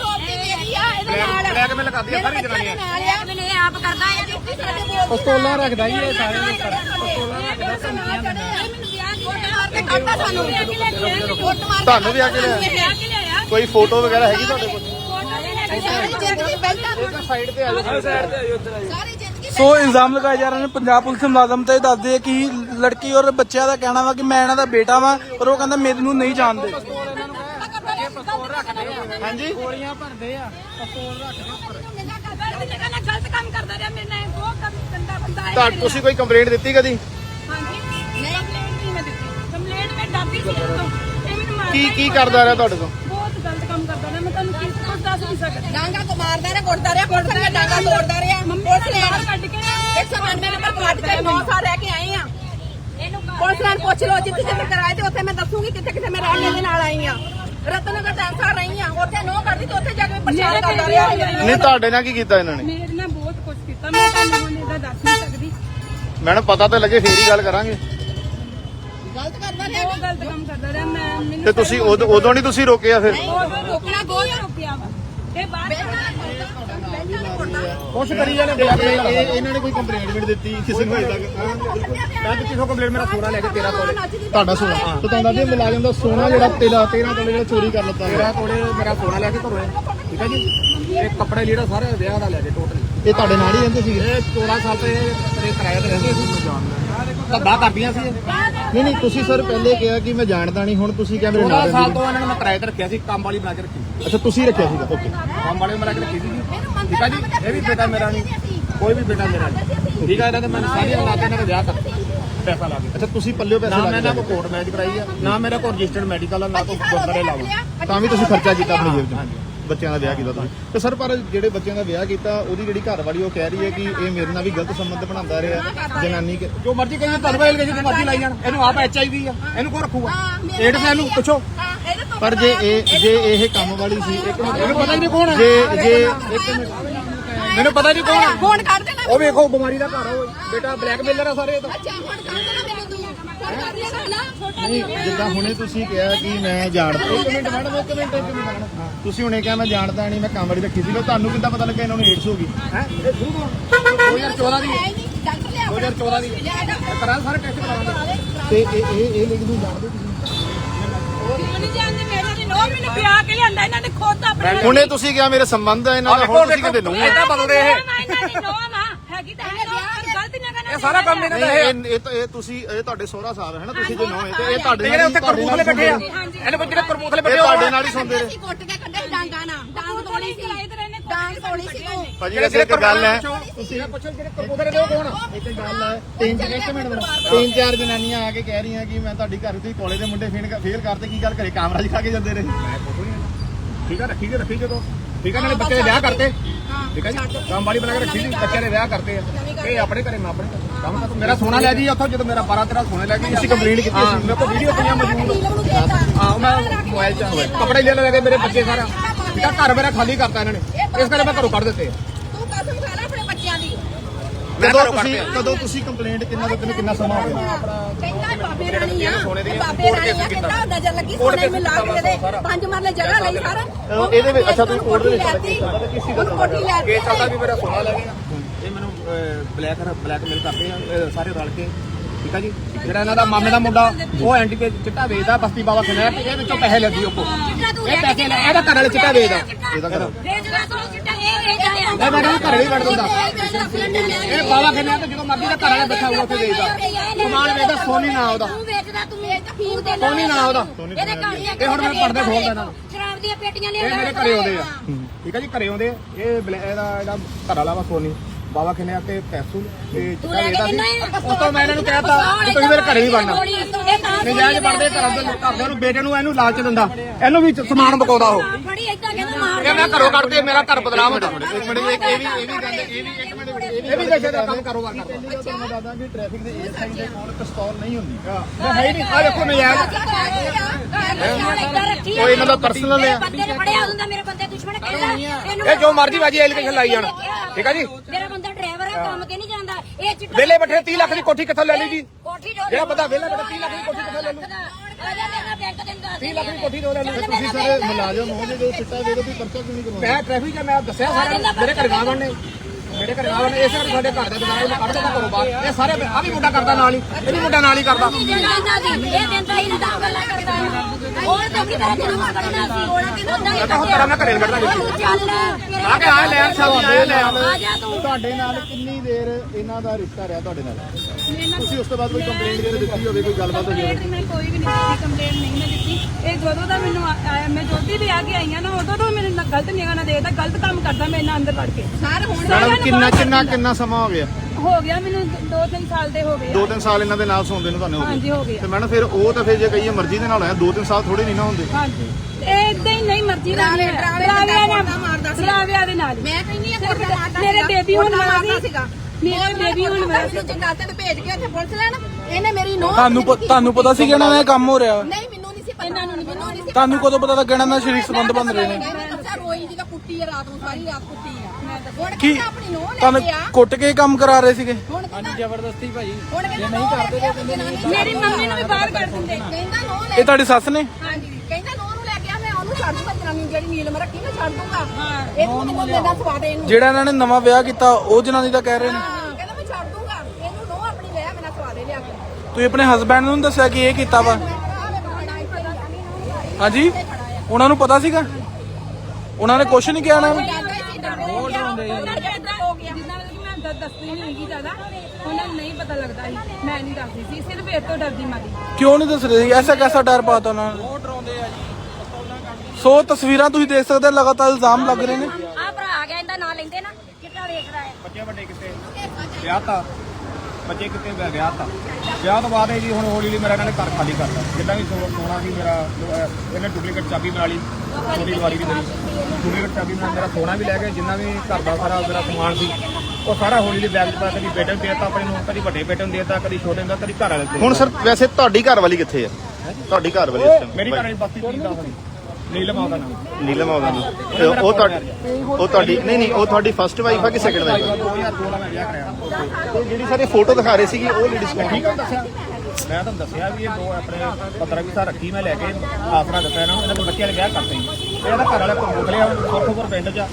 ਬਲੈਕਮੇਲ ਕਰਦੀ ਆ। ਸਾਰੀ ਜਨਾਨੀਆਂ। ਮੈਨੂੰ ਆਪ ਕਰਦਾ ਹੈ ਪਸਤੌਲਾਂ ਰੱਖਦਾ ਜੀ ਇਹ ਸਾਰੇ ਦੇ ਘਰ। ਤੁਹਾਨੂੰ ਵੀ ਆ ਕੇ ਲਿਆ ਕੋਈ ਫੋਟੋ ਵਗੈਰਾ ਹੈਗੀ ਤੁਹਾਡੇ ਕੋਲ? ਸਾਈਡ ਤੇ ਆ ਜਾਓ। ਸਾਰੀ ਜ਼ਿੰਦਗੀ ਸੋ ਇਲਜ਼ਾਮ ਲਗਾਏ ਜਾ ਰਹੇ ਨੇ। ਪੰਜਾਬ ਪੁਲਿਸ ਮੁਲਾਜ਼ਮ ਤੇ ਦੱਸਦੇ ਆ ਕਿ ਲੜਕੀ ਔਰ ਬੱਚਿਆਂ ਦਾ ਕਹਿਣਾ ਵਾ ਕਿ ਮੈਂ ਇਹਨਾਂ ਦਾ ਬੇਟਾ ਵਾਂ ਪਰ ਉਹ ਕਹਿੰਦਾ ਮੈਨੂੰ ਨਹੀਂ ਜਾਣਦੇ। ਹਾਂਜੀ? ਗੋਲੀਆਂ ਭਰਦੇ ਆ ਪਸਤੌਲ ਰੱਖਦੇ ਗਲਤ ਕੰਮ ਕਰਦਾ ਰਿਹਾ ਮੇਰੇ ਨਾਲ ਬਹੁਤ ਕੰਮ ਗੰਦਾ ਬੰਦਾ ਹੈ ਤਾਂ ਤੁਸੀਂ ਕੋਈ ਕੰਪਲੇਂਟ ਦਿੱਤੀ ਕਦੀ? ਹਾਂਜੀ ਨਹੀਂ ਕੰਪਲੇਂਟ ਨਹੀਂ ਮੈਂ ਦਿੱਤੀ। ਕੰਪਲੇਂਟ ਮੈਂ ਡਰਦੀ ਸੀ ਜਦੋਂ ਇਹ ਮੈਨੂੰ ਮਾਰਦਾ ਕੀ ਕੀ ਕਰਦਾ ਰਿਹਾ ਤੁਹਾਡੇ ਤੋਂ? ਬਹੁਤ ਗਲਤ ਕੰਮ ਕਰਦਾ ਰਿਹਾ। ਮੈਂ ਤੁਹਾਨੂੰ ਕੀ ਕੁਝ ਦੱਸ ਨਹੀਂ ਸਕਦੀ। ਡਾਂਗਾ ਕੋ ਮਾਰਦਾ ਰਿਹਾ ਕੁੱਟਦਾ ਰਿਹਾ ਪੁਲਿਸ ਨੇ ਡਾਂਗਾ ਤੋੜਦਾ ਰਿਹਾ। ਪੁਲਿਸ ਨੇ ਬਾਹਰ ਕੱਢ ਕੇ 192 ਨੰਬਰ ਕੱਟ ਕੇ 9 ਸਾਲ ਰਹਿ ਕੇ ਆਏ ਆ। ਇਹਨੂੰ ਪੁਲਿਸ ਨਾਲ ਪੁੱਛ ਲਓ ਜਿੱਥੇ ਜਿੱਥੇ ਕਰਾਏ ਤੇ ਉੱਥੇ ਮੈਂ ਦੱਸੂਗੀ ਕਿੱਥੇ ਕਿੱਥੇ ਮੈਂ ਰਹਿ ਕੇ ਦੇ ਨਾਲ ਆਈ ਆ। ਰਤਨਗਰ ਟੈਂਸਾ ਰਹੀ ਆ। ਉੱਥੇ ਨੋ ਕਰਦੀ ਤੇ ਉੱਥੇ ਜਾ ਕੇ ਪਰੇਸ਼ਾਨ ਕਰਦਾ ਰਿਹਾ। ਨਹੀਂ ਤੁਹਾਡੇ ਨਾਲ ਕੀ ਕੀਤਾ ਇਹਨਾਂ ਨੇ? ਮੇਰੇ ਨਾਲ ਬਹੁਤ ਕੁਝ ਕੀਤਾ। ਮੈਂ ਤੁਹਾਨੂੰ ਹੁਣ ਇਹਦਾ ਦੱਸ ਨਹੀਂ ਸਕਦੀ। ਮੈਨੂੰ ਪਤਾ ਤਾਂ ਲੱਗੇ ਫੇਰ ਹੀ ਗੱਲ ਕਰਾਂਗੇ। ਗਲਤ ਕਰਦਾ ਰਿਹਾ ਬਹੁਤ ਗਲਤ ਕੰਮ ਕਰਦਾ ਰਿਹਾ। ਮੈਂ ਮੈਨੂੰ ਤੇ ਤੁਸੀਂ ਉਦੋਂ ਉਦੋਂ ਨਹੀਂ ਤੁਸੀਂ ਰੋਕਿਆ ਫਿਰ? ਉਦੋਂ ਰੋਕਣਾ ਬਹੁਤ ਰੁਕਿਆ ਵਾ। ਤੇ ਬਾਅਦ ਕੁਛ ਕਰੀ ਜਾਣੇ ਇਹਨਾਂ ਨੇ ਕੋਈ ਕੰਪਲੇਂਟ ਵੀ ਨਹੀਂ ਦਿੱਤੀ ਕਿਸੇ ਨੂੰ ਅਜੇ ਤੱਕ। ਮੈਂ ਕਿ ਕਿਸੋ ਕੰਪਲੇਂਟ ਮੇਰਾ ਸੋਨਾ ਲੈ ਕੇ ਤੇਰਾ ਕੋਲੇ ਤੁਹਾਡਾ ਸੋਨਾ। ਤੇ ਤੁਹਾਨੂੰ ਦੱਸਦੇ ਮੁਲਾਜ਼ਮ ਦਾ ਸੋਨਾ ਜਿਹੜਾ ਤੇਰਾ 13 ਕੋਲੇ ਜਿਹੜਾ ਚੋਰੀ ਕਰ ਲੱਗਾ ਤੇਰਾ ਕੋਲੇ ਮੇਰਾ ਸੋਨਾ ਲੈ ਕੇ ਘਰੋਂ। ਠੀਕ ਹੈ ਜੀ? ਇਹ ਕੱਪੜੇ ਲੀੜਾ ਸਾਰੇ ਵਿਆਹ ਦਾ ਲੈ ਕੇ ਟੋਟਲ ਇਹ ਤੁਹਾਡੇ ਨਾਲ ਹੀ ਰਹਿੰਦੇ ਸੀਗੇ? ਇਹ 14 ਸਾਲ ਤੋਂ ਇਹ ਤੇਰੇ ਕਿਰਾਏ ਤੇ ਰਹਿੰਦੇ ਸੀ। ਧੱਬਾ ਕਰਦੀਆਂ ਸੀ ਨਹੀਂ ਨਹੀਂ ਤੁਸੀਂ ਸਰ ਪਹਿਲੇ ਕਿਹਾ ਕਿ ਮੈਂ ਜਾਣਦਾ ਨਹੀਂ ਹੁਣ ਤੁਸੀਂ ਕਿਹਾ ਮੇਰੇ ਨਾਲ 14 ਸਾਲ ਤੋਂ ਇਹਨਾਂ ਨੇ ਮੈਂ ਕਿਰਾਏ ਤੇ ਰੱਖਿਆ ਸੀ ਕੰਮ ਵਾਲੀ ਬਣਾ ਕੇ ਰੱਖੀ ਅੱਛਾ ਤੁਸੀਂ ਰੱਖਿਆ ਸੀਗਾ ਓਕੇ। ਕੰਮ ਵਾਲੇ ਬਣਾ ਕੇ ਰੱਖੀ ਸੀ ਠੀਕ ਹੈ ਜੀ? ਇਹ ਵੀ ਬੇਟਾ ਮੇਰਾ ਨਹੀਂ। ਕੋਈ ਵੀ ਬੇਟਾ ਮੇਰਾ ਨਹੀਂ। ਠੀਕ ਹੈ ਇਹਨਾਂ ਦੇ ਮੈਂ ਸਾਰੀਆਂ ਲਾ ਕੇ ਇਹਨਾਂ ਦਾ ਵਿਆਹ ਕਰ ਪੈਸਾ ਲਾ ਕੇ। ਅੱਛਾ ਤੁਸੀਂ ਪੱਲਿਓ ਪੈਸੇ ਲਾ ਕੇ ਨਾ ਮੈਂ ਕੋਰਟ ਮੈਚ ਕਰਾਈ ਆ। ਨਾ ਮੇਰਾ ਕੋਈ ਰਜਿਸਟਰਡ ਮੈਡੀਕਲ ਆ ਨਾ ਕੋਈ ਗੁਰਦਾਰੇ ਲਾਵਾ ਤਾਂ ਵੀ ਤੁਸੀਂ ਖਰਚਾ ਕੀਤਾ ਆਪਣੀ ਜੇਬ ਤੋਂ ਬੱਚਿਆਂ ਦਾ ਵਿਆਹ ਕੀਤਾ ਤੁਸੀਂ। ਤੇ ਸਰ ਪਰ ਜਿਹੜੇ ਬੱਚਿਆਂ ਦਾ ਵਿਆਹ ਕੀਤਾ ਉਹਦੀ ਜਿਹੜੀ ਘਰ ਵਾਲੀ ਉਹ ਕਹਿ ਰਹੀ ਹੈ ਕਿ ਇਹ ਮੇਰੇ ਨਾਲ ਵੀ ਗਲਤ ਸੰਬੰਧ ਬਣਾਉਂਦਾ ਰਿਹਾ ਜਨਾਨੀ ਕਿ ਜੋ ਮਰਜ਼ੀ ਕਹੀ ਤੁਹਾਨੂੰ ਵੇਲ ਕੇ ਜਿੱਥੇ ਮਰਜ਼ੀ ਲਾਈ ਜਾਣ। ਇਹਨੂੰ ਆਪ ਐਚਆਈਵੀ ਆ। ਇਹਨੂੰ ਕੋ ਰੱਖੂਗਾ? ਏਡਸ ਇਹਨੂੰ ਪੁੱਛੋ। ਪਰ ਜੇ ਇਹ ਜੇ ਇਹ ਕੰਮ ਵਾਲੀ ਸੀ ਇੱਕ ਮਿੰਟ ਮੈਨੂੰ ਪਤਾ ਹੀ ਨਹੀਂ ਕੌਣ ਹੈ ਜੇ ਜੇ ਇੱਕ ਮਿੰਟ ਮੈਨੂੰ ਪਤਾ ਨਹੀਂ ਕੌਣ ਹੈ ਫੋਨ ਕਰ ਦੇਣਾ। ਉਹ ਵੇਖੋ ਬਿਮਾਰੀ ਦਾ ਘਰ ਆ ਉਹ। ਬੇਟਾ ਬਲੈਕਮੇਲਰ ਆ ਸਾਰੇ ਇਹ ਤਾਂ। ਅੱਛਾ ਫੋਨ ਕਰ ਦੇਣਾ ਮੈਨੂੰ ਤੂੰ। ਫੋਨ ਕਰ ਦੇਣਾ ਨਾ ਛੋਟਾ ਨਹੀਂ ਜਿੱਦਾਂ ਹੁਣੇ ਤੁਸੀਂ ਕਿਹਾ ਕਿ ਮੈਂ ਜਾਣਦਾ। ਇੱਕ ਮਿੰਟ ਮੈਡਮ ਇੱਕ ਮਿੰਟ ਇੱਕ ਮਿੰਟ ਮੈਡਮ। ਤੁਸੀਂ ਹੁਣੇ ਕਿਹਾ ਮੈਂ ਜਾਣਦਾ ਨਹੀਂ ਮੈਂ ਕੰਮ ਵਾਲੀ ਰੱਖੀ ਸੀ। ਤੁਹਾਨੂੰ ਕਿੱਦਾਂ ਪਤਾ ਲੱਗਾ ਇਹਨਾਂ ਨੂੰ ਏਡਸ ਹੋ ਗਈ? ਹੈ? ਇਹ ਸ਼ੁਰੂ ਤੋਂ 2014 ਦੀ ਹੈ। ਨਹੀਂ ਡਾਕਟਰ ਲਿਆ 2014 ਦੀ ਲਿਆ ਕਰਾਂ ਸਾਰੇ ਟੈਸਟ ਕਰਾਂਗੇ ਤੇ ਇਹ ਇਹ ਇਹ ਲਿਖ ਦੂੰ ਜਾਣਦੇ ਤੁਸੀਂ? ਨਹੀਂ ਜਾਣਦੇ ਮੇਰੇ ਨੇ ਨੋ ਮੈਨੂੰ ਵਿਆਹ ਕੇ ਲਿਆਂਦਾ ਇਹਨਾਂ ਨੇ ਖੁਦ ਆਪਣੇ ਹੁਣੇ ਤੁਸੀਂ ਕਿਹਾ ਮੇਰੇ ਸੰਬੰਧ ਆ ਇਹਨਾਂ ਦਾ ਹੁਣ ਤੁਸੀਂ ਕਹਿੰਦੇ ਨੂੰ ਬਦਲਦੇ ਇਹ। ਇਹਨਾਂ ਦੀ ਨੋ ਨਾ ਹੈਗੀ ਤਾਂ ਹੈ ਪਰ ਗਲਤੀ ਨਾ ਕਰਨਾ ਇਹ ਸਾਰਾ ਕੰਮ ਨਹੀਂ ਇਹ। ਇਹ ਤਾਂ ਇਹ ਤੁਸੀਂ ਇਹ ਤੁਹਾਡੇ ਸਹੁਰਾ ਸਾਹਿਬ ਹੈ ਨਾ ਤੁਸੀਂ ਜੇ ਨੋ ਹੈ ਤੇ ਇਹ ਤੁਹਾਡੇ ਨਾਲ ਉੱਥੇ ਕਰਮੂਖਲੇ ਬੈਠੇ ਆ। ਇਹਨੇ ਬੱਚੇ ਦੇ ਕਰਮੂਖਲੇ ਬੈਠੇ ਤੁਹਾਡੇ ਨਾਲ ਹੀ ਸੁਣਦੇ ਰਹੇ ਅਸੀਂ ਕੁੱਟ ਕੇ ਨਾ ਡਾਂਗ ਤੋੜੀ ਸੀ। ਡਾਂਗ ਤੋੜੀ ਸੀ ਤੂੰ ਭਾਜੀ ਵੈਸੇ ਇੱਕ ਗੱਲ ਹੈ। ਤੁਸੀਂ ਪੁੱਛੋ ਜਿਹੜੇ ਕਰਮੂਖਲੇ ਦੇ ਉਹ ਕੌਣ ਇੱਕ ਗੱਲ ਹੈ। ਤਿੰਨ ਇੱਕ ਮਿੰਟ ਮੇਰਾ ਤਿੰਨ ਚਾਰ ਜਨਾਨੀਆਂ ਆ ਕੇ ਕਹਿ ਰਹੀਆਂ ਕਿ ਮੈਂ ਤੁਹਾਡੀ ਘਰ ਤੁਸੀਂ ਕਾਲਜ ਦੇ ਮੁੰਡੇ ਫੇਲ ਫੇਲ ਕਰਤੇ ਕੀ ਗੱਲ ਘਰੇ ਕਾਮਰਾ ਦਿਖਾ ਕੇ ਜਾਂਦੇ ਰਹੇ? ਮੈਂ ਫੋਟੋ ਨਹੀਂ ਠੀਕ ਹੈ ਰੱਖੀ ਜੇ ਰੱਖੀ ਜਦੋਂ। ਠੀਕ ਹੈ ਨਾਲੇ ਬੱਚੇ ਦੇ ਵਿਆਹ ਕਰਤੇ। ਠੀਕ ਹੈ ਜੀ ਕੰਮ ਵਾਲੀ ਬਣਾ ਕੇ ਰੱਖੀ ਸੀ ਬੱਚਿਆਂ ਦੇ ਵਿਆਹ ਕਰਤੇ ਆ। ਇਹ ਆਪਣੇ ਘਰੇ ਮੈਂ ਆਪਣੇ। ਕੰਮ ਤਾਂ ਮੇਰਾ ਸੋਨਾ ਲੈ ਜੀ ਉੱਥੋਂ ਜਦੋਂ ਮੇਰਾ 12 13 ਸੋਨੇ ਲੈ ਗਈ ਤੁਸੀਂ ਕੰਪਲੇਂਟ ਕੀਤੀ ਸੀ। ਮੇਰੇ ਕੋਲ ਵੀਡੀਓ ਪਈਆਂ ਮੌਜੂਦ ਨੂੰ ਹਾਂ ਮੈਂ ਮੋਬਾਈਲ ਚ ਕੱਪੜੇ ਲੈ ਲੈ ਕੇ ਮੇਰੇ ਬੱਚੇ ਸਾਰਾ। ਆ ਘਰ ਮੇਰਾ ਖਾਲੀ ਕਰਤਾ ਇਹਨਾਂ ਨੇ। ਇਸ ਕਰਕੇ ਮੈਂ ਘਰੋਂ ਕੱਢ ਦਿੱਤੇ। ਤੂੰ ਕਸਮ ਖਾ ਲੈ ਆਪਣੇ ਬੱਚਿਆਂ ਦੀ? ਕਦੋਂ ਤੁਸੀਂ ਕਦੋਂ ਤੁਸੀਂ ਕੰਪਲੇਂਟ ਕਿੰਨਾ ਤੋਂ ਕਿੰਨਾ ਸਮਾਂ ਹੋ ਗਿਆ? ਕਹਿੰਦਾ ਬਾਬੇ ਰਾਣੀ ਆ ਬਾਬੇ ਰਾਣੀ ਆ ਕਹਿੰਦਾ ਨਜ਼ਰ ਲੱਗੀ ਸੋਨੇ ਨੂੰ ਲਾ ਕੇ ਦੇ ਪੰਜ ਮਰਲੇ ਜਗ੍ਹਾ ਲਈ ਸਾਰਾ। ਇਹਦੇ ਵਿੱਚ- ਅੱਛਾ, ਤੁਸੀਂ ਕੋਰਟ ਦੇ ਵਿੱਚ ਲੈਤੀ ਉਹਨੂੰ ਕੋਠੀ ਲੈ ਕੇਸ ਚੱਲਦਾ ਵੀ ਮੇਰਾ ਸੋਨਾ ਲੈ ਗਏ ਇਹ ਮੈਨੂੰ ਬਲੈਕ ਬਲੈਕਮੇਲ ਕਰਦੇ ਆ ਸਾਰੇ ਰਲ ਕੇ। ਠੀਕ ਆ ਜੀ? ਜਿਹੜਾ ਇਹਨਾਂ ਦਾ ਮਾਮੇ ਦਾ ਮੁੰਡਾ ਉਹ ਐਂਟੀ ਤੇ ਚਿੱਟਾ ਵੇਚਦਾ ਬਸਤੀ ਬਾਬਾ ਤੇ ਇਹ ਵਿੱਚੋਂ ਪੈਸੇ ਲੈਂਦੀ ਉਹ ਕੋ ਇਹ ਪੈਸੇ ਲੈ ਇਹਦਾ ਘਰ ਵਾਲੇ ਚਿੱਟਾ ਵੇਚਦਾ। ਇਹਦਾ ਘਰ ਵੇਚਦਾ ਤੂੰ ਚਿੱਟਾ ਇਹ ਵੇਚਦਾ ਮੈਂ ਮੈਡਮ ਘਰੇ ਵੀ ਵੜ ਦਿੰਦਾ। ਇਹ ਬਾਬਾ ਖਨੈਰ ਤੇ ਜਦੋਂ ਮਰਜ਼ੀ ਦਾ ਘਰ ਵਾਲਾ ਬੈਠਾ ਹੋਊਗਾ ਉੱਥੇ ਵੇਚਦਾ। ਸਮਾਨ ਵੇਚਦਾ ਸੋਨੀ ਨਾ ਉਹਦਾ। ਤੂੰ ਵੇਚਦਾ ਤੂੰ ਵੇਚਦਾ ਫੀਮ ਦੇ ਸੋਨੀ ਨਾ ਉਹਦਾ। ਇਹਦੇ ਘਰ ਇਹ ਹੁਣ ਮੈਂ ਪਰਦੇ ਖੋਲ ਦੇਣਾ ਸ਼ਰਾਬ ਦੀਆਂ ਪੇਟੀਆਂ ਇਹ ਮੇਰੇ ਘਰੇ ਆਉਂਦੇ ਆ। ਠੀਕ ਆ ਜੀ ਘਰੇ ਆਉਂਦੇ ਆ। ਇਹ ਇਹਦਾ ਇਹਦਾ ਘਰ ਵਾਲਾ ਵਾ ਸੋਨੀ। ਬਾਬਾ ਖੰਨੇ ਤੇ ਪੈਸੂ ਤੇ ਤੂੰ ਲੈ ਕੇ ਕਿੰਨਾ ਉਸ ਤੋਂ ਮੈਂ ਇਹਨਾਂ ਨੂੰ ਕਹਿਤਾ ਕਿ ਤੁਸੀਂ ਮੇਰੇ ਘਰੇ ਵੀ ਵੜਨਾ। ਨਜਾਇਜ਼ ਵੜਦੇ ਘਰਾਂ ਦੇ ਘਰਦਿਆਂ ਨੂੰ ਬੇਟੇ ਨੂੰ ਇਹਨੂੰ ਲਾਲਚ ਦਿੰਦਾ। ਇਹਨੂੰ ਵੀ ਸਮਾਨ ਬਕਾਉਂਦਾ ਉਹ। ਫੜੀ ਕਹਿੰਦਾ ਮਾਰ ਮੈਂ ਘਰੋਂ ਕੱਢਦੇ ਮੇਰਾ ਘਰ ਬਦਨਾਮ ਹੁੰਦਾ ਇੱਕ ਮਿੰਟ ਇਹ ਵੀ ਇਹ ਵੀ ਗੱਲ ਇਹ ਵੀ ਇੱਕ ਮਿੰਟ ਇਹ ਵੀ ਨਸ਼ੇ ਦਾ ਕੰਮ ਕਾਰੋਬਾਰ ਕਰਦਾ। ਤੁਹਾਨੂੰ ਦੱਸਦਾ ਵੀ ਟ੍ਰੈਫਿਕ ਦੇ ਇਸ ਸਾਈਡ ਦੇ ਕੋਲ ਪਿਸਤੌਲ ਨਹੀਂ ਹੁੰਦੀ। ਹੈ ਹੀ ਨਹੀਂ। ਆ ਦੇਖੋ ਨਜਾਇਜ਼ ਉਹ ਇਹਨਾਂ ਦਾ personal ਆ। ਬੰਦੇ ਨੇ ਫੜਿਆ ਹੁੰਦਾ ਮੇਰੇ ਬੰਦੇ ਦੁਸ਼ਮਣ ਕਹਿੰਦਾ ਇਹ ਜੋ ਮਰਜ਼ੀ ਬਾਜੀ ਐਲੀਗੇਸ਼ਨ ਲਾਈ ਜਾਣ। ਠੀਕ ਆ ਜੀ? ਕੰਮ ਕੇ ਨਹੀਂ ਜਾਂਦਾ? ਇਹ ਚਿੱਟਾ ਵੇਲੇ ਬੈਠੇ 30 ਲੱਖ ਦੀ ਕੋਠੀ ਕਿੱਥੋਂ ਲੈ ਲਈ ਜੀ? ਕੋਠੀ ਜੋ ਜਿਹੜਾ ਬੰਦਾ ਵਿਹਲਾ ਬੈਠਾ 30 ਲੱਖ ਦੀ ਕੋਠੀ ਕਿੱਥੋਂ ਲੈ ਲੂ ਅਜਾ ਮੇਰਾ ਬੈਂਕ ਦਿੰਦਾ 30 ਲੱਖ ਦੀ ਕੋਠੀ ਤੋਂ ਲੈ ਲੂ ਤੁਸੀਂ ਸਰ ਮੁਲਾਜ਼ਮ ਹੋ ਜੇ ਚਿੱਟਾ ਦੇ ਦੋ ਵੀ ਪਰਚਾ ਕਿਉਂ ਨਹੀਂ ਕਰਵਾਉਂਦੇ ਮੈਂ ਟ੍ਰੈਫਿਕ ਆ ਮੈਂ ਦੱਸਿਆ ਮੇਰੇ ਘਰ ਨਾ। ਬਣਨੇ ਮੇਰੇ ਘਰ ਨਾ ਬਣਨੇ ਇਸੇ ਕਰਕੇ ਸਾਡੇ ਘਰ ਦੇ ਬਣਾਏ ਮੈਂ ਕੱਢ ਦੇਣਾ ਘਰੋਂ ਬਾਹਰ। ਇਹ ਸਾਰੇ ਆ ਵੀ ਮੁੰਡਾ ਕਰਦਾ ਨਾਲ ਹੀ ਇਹ ਵੀ ਮੁੰਡਾ ਨਾਲ ਹੀ ਕਰਦਾ। ਦਿੰਦਾ ਸੀ ਇਹ ਦਿੰਦਾ ਹੀ ਨਹੀਂ ਤਾਂ ਗੱਲਾਂ ਕਰਦਾ। ਹੋਰ ਤਾਂ ਕੀ ਤਰ੍ਹਾਂ ਜਨਮ ਕਰਨਾ ਸੀ ਉਹਨਾਂ ਕਿਹਨੂੰ ਉਦਾਂ ਹੀ ਮੈਂ ਕਿਹਾ ਹੁਣ ਤੇਰਾ ਮੈਂ ਘਰੇ ਨੀ ਕੱਢਣਾ ਤੂੰ ਚੱਲ। ਆ ਕੇ ਆ ਲੈਣ ਸਾਹਿਬ ਆ ਲੈ ਆ ਜਾ ਤੂੰ। ਤੁਹਾਡੇ ਨਾਲ ਕਿੰਨੀ ਦੇਰ ਇਹਨਾਂ ਦਾ ਰਿਸ਼ਤਾ ਰਿਹਾ ਤੁਹਾਡੇ ਨਾਲ? ਤੁਸੀਂ ਉਸ ਤੋਂ ਬਾਅਦ ਕੋਈ ਕੰਪਲੇਂਟ ਜਿਹੜੇ ਦਿੱਤੀ ਹੋਵੇ ਕੋਈ ਗੱਲਬਾਤ ਹੋਈ ਹੋਵੇ? ਕੰਪਲੇਂਟ ਮੈਂ ਕੋਈ ਵੀ ਨਹੀਂ ਦਿੱਤੀ ਕੰਪਲੇਂਟ ਨਹੀਂ ਮੈਂ ਦਿੱਤੀ। ਇਹ ਜਦੋਂ ਦਾ ਮੈਨੂੰ ਆਇਆ ਮੈਂ ਜੋਤੀ ਵੀ ਆ ਕੇ ਆਈ ਆ ਨਾ ਉਦੋਂ ਤੋਂ ਮੈਨੂੰ ਨਾ ਗਲਤ ਨਿਗਾਹ ਨਾਲ ਦੇਖਦਾ ਗਲਤ ਕੰਮ ਕਰਦਾ ਮੇਰੇ ਨਾਲ ਅੰਦਰ ਵੜ ਕੇ। ਸਰ ਹੁਣ ਕਿੰਨਾ ਕਿੰਨਾ ਕਿੰਨਾ ਸਮਾਂ ਹੋ ਗਿਆ? ਹੋ ਗਿਆ ਮੈਨੂੰ 2-3 ਸਾਲ ਦੇ ਹੋ ਗਏ ਦੋ ਤਿੰਨ ਸਾਲ ਇਹਨਾਂ ਦੇ ਨਾਲ ਸੌਂਦੇ ਨੂੰ ਤੁਹਾਨੂੰ ਹੋ ਗਏ। ਹਾਂਜੀ ਹੋ ਗਿਆ ਤੇ ਮੈਡਮ ਫਿਰ ਉਹ ਤਾਂ ਫਿਰ ਜੇ ਕਹੀਏ ਮਰਜ਼ੀ ਦੇ ਨਾਲ ਹੋਇਆ ਦੋ ਤਿੰਨ ਸਾਲ ਥੋੜੇ ਨਹੀਂ ਨਾ ਹੁੰਦੇ। ਹਾਂਜੀ। ਇਹ ਇਦਾਂ ਹੀ ਨਹੀਂ ਮਰਜ਼ੀ ਦਾ ਨਹੀਂ ਡਰਾਵੇ- ਨਾਲ ਮਾਰਦਾ ਸੀ। ਡਰਾਵਿਆਂ ਦੇ ਨਾਲ ਹੀ। ਮੈਂ ਕਹਿੰਦੀ ਆ ਕੋਠਾ ਮਾਰਦਾ ਮੇਰੇ ਸੀਗਾ, ਬੇਬੀ ਹੁਣ ਮਾਰਦਾ। ਸੀਗਾ। ਮੇਰੇ ਬੇਬੀ ਹੁਣ। ਮੈਨੂੰ ਜੰਗਾਤੇ ਤੇ ਭੇਜ ਕੇ ਉੱਥੇ ਪੁਲਿਸ ਲੈਣ ਇਹਨੇ ਮੇਰੀ ਨੋਹ ਤੁਹਾਨੂੰ ਪ- ਤੁਹਾਨੂੰ ਪਤਾ ਸੀ ਕਿ ਇਹਨਾਂ ਦਾ ਇਹ ਕੰਮ ਹੋ ਰਿਹਾ? ਨਹੀਂ ਮੈਨੂੰ ਨਹੀਂ ਸੀ ਪਤਾ। ਇਹਨਾਂ ਨੂੰ ਨਹੀਂ ਮੈਨੂੰ ਨਹੀਂ ਸੀ ਤੁਹਾਨੂੰ ਕਦੋਂ ਪਤਾ ਲੱਗਿਆ ਇਹਨਾਂ ਨਾਲ ਸ਼ਰੀਕ ਸੰਬੰਧ ਬਣ ਰਹੇ ਨੇ? ਮੈਂ ਰੋਈ ਜਿਹਦਾ ਕੁੱਟੀ ਆ ਰਾਤ ਨੂੰ ਸਾਰੀ ਰਾਤ ਕੁੱਟੀ ਆ। ਹੁਣ ਕੀ? ਕਹਿੰਦਾ ਆਪਣੀ ਨੋਹ ਲੈ ਤੁਹਾਨੂੰ ਕੁੱਟ ਕੇ ਕੰਮ ਕਰਾ ਰਹੇ ਸੀਗੇ? ਹੁਣ ਕਹਿੰਦਾ ਜ਼ਬਰਦਸਤੀ ਭਾਜੀ ਹੁਣ ਕਹਿੰਦਾ ਨਹੀਂ ਕਰਦੇ ਮੇਰੀ ਮੰਮੀ ਨੂੰ ਵੀ ਬਾਹਰ ਕੱਢ ਦਿੰਦੇ। ਕਹਿੰਦਾ ਨੋਹ ਲੈ ਇਹ ਤੁਹਾਡੀ ਸੱਸ ਨੇ? ਹਾਂਜੀ। ਕਹਿੰਦਾ ਨੋਹ ਨੂੰ ਲੈ ਕੇ ਆ ਮੈਂ ਉਹਨੂੰ ਛੱਡ ਦੂੰਗਾ ਜਨਾਨੀ ਜਿਹੜੀ ਨੀਲਮ ਰੱਖੀ ਮੈਂ ਛੱਡ ਦੂੰਗਾ। ਹਾਂ ਇਹ ਨੂੰ ਬੰਦੇ ਦਾ ਸਵਾਦ ਇਹਨੂੰ। ਜਿਹੜਾ ਇਹਨਾਂ ਨੇ ਨਵਾਂ ਵਿਆਹ ਕੀਤਾ ਉਹ ਜਨਾਨੀ ਦਾ ਕਹਿ ਰਹੇ ਨੇ? ਹਾਂ, ਕਹਿੰਦਾ ਮੈਂ ਛੱਡ ਦੂੰਗਾ। ਇਹਨੂੰ ਨੋਹ ਆਪਣੀ ਵਿਆਹ ਬਿਨਾ ਸਵਾਦੇ ਲਿਆ ਕੇ। ਤੁਸੀਂ ਆਪਣੇ ਹਸਬੰਡ ਨੂੰ ਦੱਸਿਆ ਕਿ ਇਹ ਕੀਤਾ ਵਾ? ਹਾਂਜੀ? ਉਹਨਾਂ ਨੂੰ ਪਤਾ ਸੀਗਾ? ਉਹਨਾਂ ਨੇ ਕੁਝ ਨਹੀਂ ਕਿਹਾ ਨਾ? ਹੋ ਗਿਆ। ਜਿੰਨਾ ਕਿ ਮੈਂ ਦ- ਦੱਸਦੀ ਨਹੀਂ ਹੈਗੀ ਜ਼ਿਆਦਾ ਉਹਨਾਂ ਨੂੰ ਨਹੀਂ ਪਤਾ ਲੱਗਦਾ ਸੀ। ਮੈਂ ਨਹੀਂ ਦੱਸਦੀ ਸੀ ਸਿਰਫ ਇਹ ਤੋਂ ਡਰਦੀ ਮਾਰੀ ਕਿਉਂ ਨਹੀਂ ਦੱਸ ਰਹੇ? ਐਸਾ ਕੈਸਾ ਡਰ ਪਾਤਾ ਉਹਨਾਂ ਨੇ? ਬਹੁਤ ਡਰਾਉਂਦੇ ਆ ਜੀ। ਸੋ ਤਸਵੀਰਾਂ ਤੁਸੀਂ ਦੇਖ ਸਕਦੇ ਹੋ, ਲਗਾਤਾਰ ਇਲਜ਼ਾਮ ਲੱਗ ਰਹੇ ਨੇ। ਆ ਭਰਾ ਆ ਗਿਆ ਇਹਦਾ ਨਾਂ ਲੈਂਦੇ ਨਾ। ਚਿੱਟਾ ਵੇਚਦਾ ਹੈ ਬੱਚੇ ਵੱਡੇ ਕਿਤੇ ਵਿਆਹ ਤਾਂ। ਬੱਚੇ ਕਿਤੇ ਵਿਆਹ- ਵਿਆਹ ਤਾਂ ਵਿਆਹ ਤੋਂ ਬਾਅਦ ਇਹ ਜੀ ਹੁਣ ਹੌਲੀ ਹੌਲੀ ਮੇਰਾ ਇਹਨਾਂ ਨੇ ਘਰ ਖਾਲੀ ਕਰਤਾ। ਜਿੱਦਾਂ ਵੀ ਸੋ- ਸੋਨਾ ਸੀ ਮੇਰਾ ਅਹ, ਇਹਨੇ ਡੁਪਲੀਕੇਟ ਚਾਬੀ ਬਣਾ ਲਈ। ਛੋਟੀ ਵਾਰੀ ਦੀ ਮੇਰੀ ਡੁਪਲੀਕੇਟ ਚਾਬੀ ਨਾਲ ਮੇਰਾ ਸੋਨਾ ਵੀ ਲੈ ਗਏ ਜਿੰਨਾ ਵੀ ਘਰ ਦਾ ਸਾਰਾ ਮੇਰਾ ਸਮਾਨ ਸੀ ਉਹ ਸਾਰਾ ਹੌਲੀ ਹੌਲੀ ਬੈਗ 'ਚ ਪਾ ਕਦੀ ਬੇਟੇ ਨੂੰ ਦੇਤਾ ਆਪਣੇ ਨੂੰ ਕਦੀ ਵੱਡੇ ਬੇਟੇ ਨੂੰ ਦੇਤਾ ਕਦੀ ਛੋਟੇ ਨੂੰ ਕਦੀ ਘਰ ਵਾਲੇ ਨੂੰ ਹੁਣ ਸਰ ਵੈਸੇ ਤੁਹਾਡੀ ਘਰ ਵਾਲੀ ਕਿੱਥੇ ਹੈ ਤੁਹਾਡੀ ਘਰ ਵਾਲੀ ਇਸ? ਮੇਰੀ ਘਰ ਵਾਲੀ ਬਸਤੀ ਕੀ ਦਾ ਹੋਣੀ। ਨੀਲਮ ਆਉਂਦਾ ਨਾਮ ਨੀਲਮ ਆਉਂਦਾ ਨੂੰ। ਤੇ ਉਹ ਤੁਹਾਡੀ ਉਹ ਤੁਹਾਡੀ ਨਹੀਂ ਨਹੀਂ ਉਹ ਤੁਹਾਡੀ ਫਰਸਟ ਵਾਈਫ ਆ ਕਿ ਸੈਕੰਡ ਵਾਈਫ ਆ? 2016 ਮੈਂ ਵਿਆਹ ਕਰਾਇਆ। ਤੇ ਜਿਹੜੀ ਸਾਰੇ ਫੋਟੋ ਦਿਖਾ ਰਹੇ ਸੀਗੀ ਉਹ ਲੇਡੀਜ਼ ਕੋਲ ਠੀਕ ਹੈ ਦੱਸਿਆ। ਮੈਂ ਤੁਹਾਨੂੰ ਦੱਸਿਆ ਵੀ ਇਹ ਦੋ ਆਪਣੇ 15 20 ਸਾਲ ਰੱਖੀ ਮੈਂ ਲੈ ਕੇ ਆਸਰਾ ਦਿੱਤਾ ਇਹਨਾਂ ਨੂੰ ਇਹਨਾਂ ਦੇ ਬੱਚਿਆਂ ਦੇ ਵਿਆਹ ਕਰਤੇ ਜੀ ਇਹ ਇਹਦਾ ਘਰ ਵਾਲਾ ਘੁੰਮ ਲਿਆ ਸੁਰਖਪੁਰ ਪਿੰਡ 'ਚ।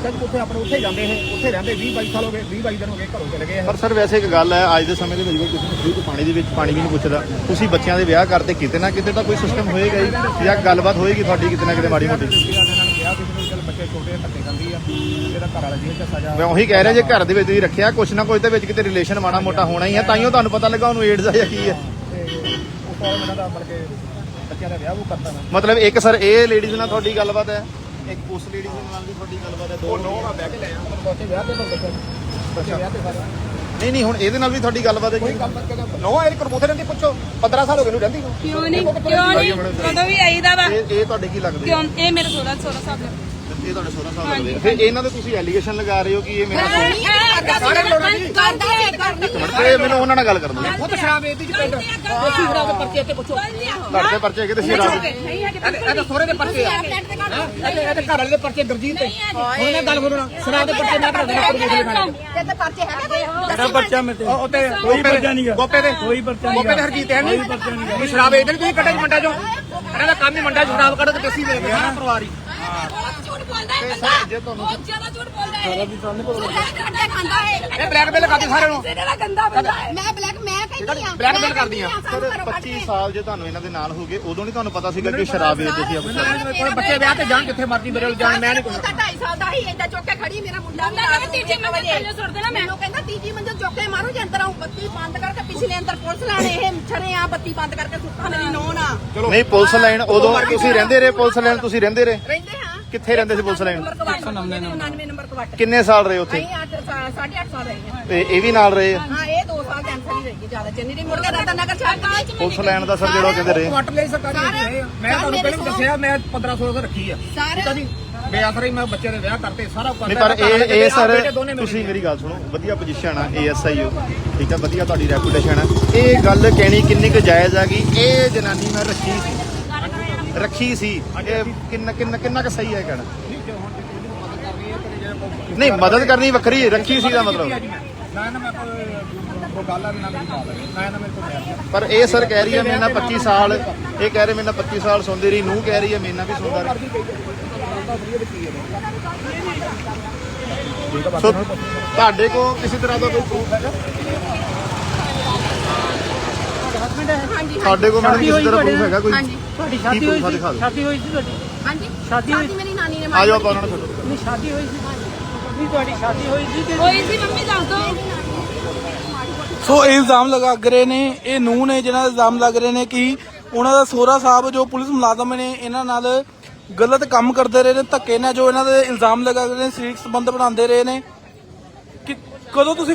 ਠੀਕ ਹੈ ਜੀ ਉੱਥੇ ਆਪਣੇ ਉੱਥੇ ਜਾਂਦੇ ਇਹ ਉੱਥੇ ਰਹਿੰਦੇ 20 22 ਸਾਲ ਹੋ ਗਏ 20 22 ਦਿਨ ਹੋ ਗਏ ਘਰੋਂ ਚਲੇ ਗਏ ਇਹ। ਪਰ ਸਰ ਵੈਸੇ ਇੱਕ ਗੱਲ ਹੈ ਅੱਜ ਦੇ ਸਮੇਂ ਦੇ ਵਿੱਚ ਕੋਈ ਕਿਸੇ ਨੂੰ ਖੂਹ 'ਚ ਪਾਣੀ ਦੇ ਵਿੱਚ ਪਾਣੀ ਵੀ ਨਹੀਂ ਪੁੱਛਦਾ। ਤੁਸੀਂ ਬੱਚਿਆਂ ਦੇ ਵਿਆਹ ਕਰਦੇ ਕਿਤੇ ਨਾ ਕਿਤੇ ਤਾਂ ਕੋਈ ਸਿਸਟਮ ਹੋਏਗਾ ਹੀ ਜਾਂ ਗੱਲਬਾਤ ਹੋਏਗੀ ਤੁਹਾਡੀ ਕਿਤੇ ਨਾ ਕਿਤੇ ਮਾੜੀ ਮੋਟੀ? ਇਹਨਾਂ ਨੇ ਕਿਹਾ ਕਿਸੇ ਨੂੰ ਚੱਲ ਬੱਚੇ ਛੋਟੇ ਧੱਕੇ ਖਾਂਦੀ ਆ ਇਹਦਾ ਘਰ ਵਾਲਾ ਜੇਲ੍ਹ 'ਚ ਸਜ਼ਾ। ਮੈਂ ਉਹੀ ਕਹਿ ਰਿਹਾ ਜੇ ਘਰ ਦੇ ਵਿੱਚ ਤੁਸੀਂ ਰੱਖਿਆ ਕੁਛ ਨਾ ਕੁਛ ਦੇ ਵਿੱਚ ਕਿਤੇ ਰਿਲੇਸ਼ਨ ਮਾੜਾ ਮੋਟਾ ਹੋਣਾ ਹੀ ਹੈ ਤਾਂ ਹੀ ਉਹ ਤੁਹਾਨੂੰ ਪਤਾ ਲੱਗਾ ਉਹਨੂੰ ਏਡਜ਼ ਆ ਜਾਂ ਕੀ ਹੈ ਤੇ ਉਸ ਤੋਂ ਬਾਅਦ ਇਹਨਾਂ ਦਾ ਬਲਕਿ ਬੱਚਿਆਂ ਦਾ ਵਿਆਹ ਉਹ ਕਰਤਾ ਮੈਂ ਮਤਲਬ ਇੱਕ ਸਰ ਇਹ ਲੇਡੀਜ਼ ਨਾਲ ਤੁਹਾਡੀ ਗੱਲਬਾਤ ਹੈ? ਇੱਕ ਉਸ ਲੇਡੀਜ਼ ਨਾਲ ਵੀ ਤੁਹਾਡੀ ਗੱਲਬਾਤ ਹੈ ਦੋ ਨੋ ਮੈਂ ਬਹਿ ਕੇ ਲੈ ਆ। ਬੱਚੇ ਵਿਆਹ ਤੇ ਬੱਚੇ? ਬੱਚੇ ਵਿਆਹ ਤੇ ਸਾਰੇ? ਨਹੀਂ ਨਹੀਂ ਹੁਣ ਇਹਦੇ ਨਾਲ ਵੀ ਤੁਹਾਡੀ ਗੱਲਬਾਤ ਹੈ ਕੋਈ ਕੰਮ ਕਰਕੇ ਨੋ ਇਹ ਕਰਮੋਥੇ ਰਹਿੰਦੀ ਪੁੱਛੋ। 15 ਸਾਲ ਹੋ ਗਏ ਨੂੰ ਰਹਿੰਦੀ ਕਿਉਂ ਨਹੀਂ ਕਿਉਂ ਨਹੀਂ? ਕਦੋਂ ਵੀ ਆਈਦਾ ਵਾ। ਇਹ ਇਹ ਤੁਹਾਡੇ ਕੀ ਲੱਗਦੇ ਕਿਉਂ? ਇਹ ਮੇਰੇ ਸੋਹਰਾ ਸੋਹਰਾ ਸਾਹਿਬ ਨੇ ਇਹ ਤੁਹਾਡੇ ਸੋਹਰਾ ਸਾਹਿਬ ਲੱਗਦੇ ਆ। ਫਿਰ ਇਹਨਾਂ ਦੇ ਤੁਸੀਂ ਐਲੀਗੇਸ਼ਨ ਲਗਾ ਰਹੇ ਹੋ ਕਿ ਇਹ ਮੇਰਾ ਸਾਰੇ ਕਰਦਾ ਸੀ ਕਰਨੀ ਤੇ ਮੈਨੂੰ ਉਹਨਾਂ ਨਾਲ ਗੱਲ ਕਰ ਦਿਓ ਖੁਦ ਸ਼ਰਾਬ ਵੇਚਦੀ ਜੀ ਪਿੰਡ। ਦੇਸੀ ਸ਼ਰਾਬ ਦੇ ਪਰਚੇ ਤੇ ਪੁੱਛੋ। ਤੁਹਾਡੇ ਪਰਚੇ ਕਿਤੇ ਸੀ ਰਾਤ ਨਹੀਂ ਹੈਗੇ ਇਹ ਤਾਂ ਸੋਰੇ ਦੇ ਪਰਚੇ ਆ। ਨੈਟ ਤੇ ਕਰ ਇਹਦੇ ਇਹਦੇ ਘਰ ਵਾਲੇ ਦੇ ਪਰਚੇ ਦਰਜੀ ਤੇ ਹੁਣ ਮੈਂ ਗੱਲ ਕਰਨਾ ਸ਼ਰਾਬ ਦੇ ਪਰਚੇ ਮੈਂ ਤੁਹਾਡੇ ਨਾਲ ਪੁਲਿਸ ਲਿਖਾਣੇ ਤੇ ਤੇ ਪਰਚੇ ਹੈਗੇ ਕੋਈ। ਮੇਰਾ ਬੱਚਾ ਮੇਰੇ ਤੇ। ਉਹ ਤੇ ਕੋਈ ਬੱਚਾ ਨਹੀਂਗਾ ਗੋਪੇ ਦੇ ਕੋਈ ਬੱਚਾ ਗੋਪੇ ਦੇ ਹਰਜੀਤ ਹੈ ਨਹੀਂ। ਕੋਈ ਸ਼ਰਾਬ ਵੇਚਦੇ ਨਹੀਂ ਤੁਸੀਂ ਕੱਢੇ ਮੰਡਾ ਚੋਂ। ਇਹਨਾਂ ਦਾ ਕੰਮ ਹੀ ਮੰਡਾ ਚੋਂ ਸ਼ਰਾਬ ਕੱਢ ਕੇ ਦੇਸੀ ਵੇਚਦੇ ਪਰਿਵਾਰ ਹੀ ਬਹੁਤ ਝੂਠ ਬੋਲਦਾ ਹੈ ਬੰਦਾ ਬਹੁਤ ਜ਼ਿਆਦਾ ਝੂਠ ਬੋਲਦਾ ਹੈ ਕੱਟੇ ਖਾਂਦਾ ਹੈ ਇਹ ਬਲੈਕਮੇਲ ਕਰਦੇ ਸਾਰਿਆਂ ਨੂੰ। ਸਿਰੇ ਦਾ ਗੰਦਾ ਬੰਦਾ ਹੈ ਮੈਂ ਬਲੈਕ ਮੈਂ ਕਹਿੰਦੀ ਆ Blackmail ਕਰਦੀ ਆ। ਸਰ 25 ਸਾਲ ਜੇ ਤੁਹਾਨੂੰ ਇਹਨਾਂ ਦੇ ਨਾਲ ਹੋ ਗਏ ਉਦੋਂ ਨਹੀਂ ਤੁਹਾਨੂੰ ਪਤਾ ਸੀਗਾ ਕਿ ਉਹ ਸ਼ਰਾਬ ਵੇਚਦੇ ਸੀ ਆਪਣੇ ਕੋਈ ਬੱਚੇ ਵਿਆਹ ਤੇ ਜਾਣ ਕਿੱਥੇ ਮਰਜ਼ੀ ਮੇਰੇ ਕੋਲ ਜਾਣ ਮੈਂ ਨਹੀਂ ਕੋਈ ਉਹ ਤਾਂ 2.5 ਸਾਲ ਦਾ ਹੀ ਏਦਾਂ ਚੁੱਕ ਕੇ ਖੜੀ ਮੇਰਾ ਮੁੰਡਾ ਵੀ ਮੁੰਡਾ ਰਾਤ ਕਹਿੰਦਾ ਤੀਜੀ ਨੂੰ ਮੰਜ਼ਿਲ ਥੱਲੇ ਸੁੱਟ ਦੇਣਾ ਮੈਂ। ਮੈਨੂੰ ਕਹਿੰਦਾ ਤੀਜੀ ਮੰਜ਼ਿਲ ਚੁੱਕ ਕੇ ਮਾਰੂ ਜੇ ਅੰਦਰ ਆਉਂ ਬੱਤੀ ਬੰਦ ਕਰਕੇ ਪਿਛਲੇ ਅੰਦਰ ਪੁਲਿਸ ਲਾਣੇ ਇਹ ਛੜੇ ਆ ਬੱਤੀ ਬੰਦ ਕਰਕੇ ਸੁੱਟਾ ਮੇਰੀ ਨਹੀਂ ਪੁਲਿਸ ਲਾਈਨ ਉਦੋਂ ਤੁਸੀਂ ਰਹਿੰਦੇ ਰਹੇ ਪੁਲਿਸ ਲਾਈਨ ਤੁਸੀਂ ਰਹਿੰਦੇ ਰਹੇ। ਰਹਿੰਦੇ ਹਾਂ। ਕਿੱਥੇ ਰਹਿੰਦੇ ਸੀ police line number quarter 99 number quarter ਕਿੰਨੇ ਸਾਲ ਰਹੇ ਉੱਥੇ? ਅਸੀਂ 8 ਸਾਲ 8.5 ਸਾਲ ਰਹੇ ਹਾਂ। ਤੇ ਇਹ ਵੀ ਨਾਲ ਰਹੇ ਆ? ਹਾਂ ਇਹ 2 ਸਾਲ ਕੈਂਸਰ ਹੀ ਰਹੀ ਹੈ ਜ਼ਿਆਦਾ। ਚੰਨੀ ਦੀ ਮੁੜ ਕੇ ਰਤਨ ਨਗਰ ਛੱਡ ਕੇ ਪੁਲਿਸ ਲਾਈਨ ਦਾ ਸਰ ਜਿਹੜਾ ਕਹਿੰਦੇ ਰਹੇ। ਕੁਆਟਰ ਲਈ ਸਰਕਾਰੀ ਸਾਰੇ- ਮੈਂ ਤੁਹਾਨੂੰ ਪਹਿਲਾਂ ਦੱਸਿਆ ਮੈਂ 1500 ਦਾ ਰੱਖੀ ਆ। ਸਾਰੇ- ਠੀਕ ਆ ਜੀ? ਬੇਅਸਰ ਹੀ ਮੈਂ ਬੱਚੇ ਦੇ ਵਿਆਹ ਕਰਤੇ ਸਾਰਾ ਕੁਝ ਨਹੀਂ ਪਰ ਇਹ ਇਹ ਸਰ ਤੁਸੀਂ ਮੇਰੀ ਗੱਲ ਸੁਣੋ ਵਧੀਆ ਪੋਜੀਸ਼ਨ ਆ ਏਐਸਆਈ ਹੋ ਠੀਕ ਆ ਵਧੀਆ ਤੁਹਾਡੀ ਰੈਪੂਟੇਸ਼ਨ ਆ। ਇਹ ਗੱਲ ਕਹਿਣੀ ਕਿੰਨੀ ਕੁ ਜਾਇਜ਼ ਆ ਕਿ ਇਹ ਜਨਾਨੀ ਮੈਂ ਰੱਖੀ ਸੀ। ਰੱਖੀ ਸੀ। ਇਹ ਕਿੰਨਾ ਕਿੰਨਾ ਕਿੰਨਾ ਕੁ ਸਹੀ ਹੈ ਕਹਿਣਾ? ਨਹੀਂ ਮਦਦ ਕਰਨੀ ਵੱਖਰੀ ਹੈ, ਰੱਖੀ ਸੀ ਦਾ ਮਤਲਬ। ਪਰ ਇਹ ਸਰ ਕਹਿ ਰਹੀ ਹੈ ਮੇਰੇ ਨਾਲ 25 ਸਾਲ ਇਹ ਕਹਿ ਰਹੇ ਮੇਰੇ ਨਾਲ 25 ਸਾਲ ਸੁਣਦੀ ਰਹੀ ਨੂੰ ਕਹਿ ਰਹੀ ਹੈ ਮੇਰੇ ਨਾਲ ਵੀ ਸੁਣਦਾ ਰਹੀ। ਸੋ ਤੁਹਾਡੇ ਕੋ ਕਿਸੇ ਤਰ੍ਹਾਂ ਦਾ ਕੋਈ ਪ੍ਰੂਫ ਹੈਗਾ? ਸਾਡੇ ਕੋ ਮੈਡਮ ਕਿਸੇ ਤਰ੍ਹਾਂ ਪ੍ਰੂਫ ਹੈਗਾ ਕੋਈ? ਹਾਂਜੀ। ਤੁਹਾਡੀ ਕੀ ਸ਼ਾਦੀ ਹੋਈ ਸੀ? ਦਿਓ। ਸ਼ਾਦੀ ਹੋਈ ਸੀ ਤੁਹਾਡੀ? ਹਾਂਜੀ। ਸ਼ਾਦੀ ਹੋਈ- ਸ਼ਾਦੀ ਮੇਰੀ ਨਾਨੀ ਨੇ ਆ ਜਾਓ ਆਪਾਂ ਉਹਨਾਂ ਨੂੰ ਛੱਡੋ। ਨਹੀਂ ਸ਼ਾਦੀ ਹੋਈ ਸੀ। ਨਹੀਂ ਤੁਹਾਡੀ ਸ਼ਾਦੀ ਹੋਈ ਸੀ ਕਿ ਹੋਈ ਸੀ ਮੰਮੀ ਦੱਸ ਦੋ। ਸੋ ਇਹ ਇਲਜ਼ਾਮ ਲਗਾ ਰਹੇ ਨੇ ਇਹ ਨੂੰ ਨੇ ਜਿਹਨਾਂ ਦੇ ਇਲਜ਼ਾਮ ਲੱਗ ਰਹੇ ਨੇ ਕਿ ਉਹਨਾਂ ਦਾ ਸੋਹਰਾ ਸਾਹਿਬ ਜੋ ਪੁਲਿਸ ਮੁਲਾਜ਼ਮ ਨੇ ਇਹਨਾਂ ਨਾਲ ਗਲਤ ਕੰਮ ਕਰਦੇ ਰਹੇ ਨੇ ਧੱਕੇ ਨਾਲ ਜੋ ਇਹਨਾਂ ਦੇ ਇਲਜ਼ਾਮ ਲਗਾ ਰਹੇ ਨੇ ਸਰੀਰਕ ਸੰਬੰਧ ਬਣਾਉਂਦੇ ਰਹੇ ਨੇ। ਕਿ ਕਦੋਂ ਤੁਸੀਂ